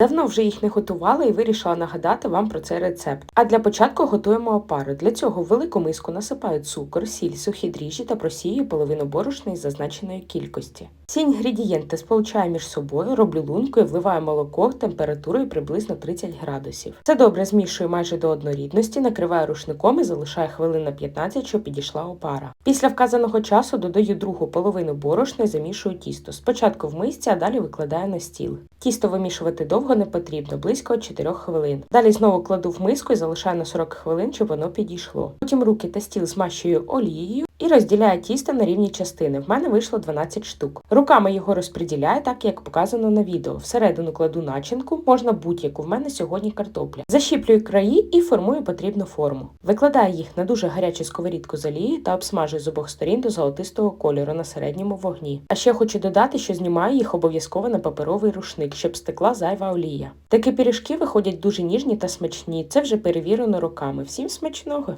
Давно вже їх не готувала і вирішила нагадати вам про цей рецепт. А для початку готуємо опару. Для цього в велику миску насипаю цукор, сіль, сухі дріжджі та просію половину борошна із зазначеної кількості. Ці інгредієнти сполучаю між собою, роблю лунку і вливаю молоко температурою приблизно 30 градусів. Це добре змішую майже до однорідності, накриваю рушником і залишаю хвилин на 15, щоб підійшла опара. Після вказаного часу додаю другу половину борошна і замішую тісто. Спочатку в мисці, а далі викладаю на стіл. Тісто вимішувати довго не потрібно, близько 4 хвилин. Далі знову кладу в миску і залишаю на 40 хвилин, щоб воно підійшло. Потім руки та стіл змащую олією і розділяю тісто на рівні частини. В мене вийшло 12 штук. Руками його розподіляю так, як показано на відео. Всередину кладу начинку, можна будь-яку. В мене сьогодні картопля. Защіплюю краї і формую потрібну форму. Викладаю їх на дуже гарячу сковорідку з олією та обсмажую з обох сторін до золотистого кольору на середньому вогні. А ще хочу додати, що знімаю їх обов'язково на паперовий рушник, щоб стекла зайва олія. Такі пиріжки виходять дуже ніжні та смачні. Це вже перевірено роками. Всім смачного!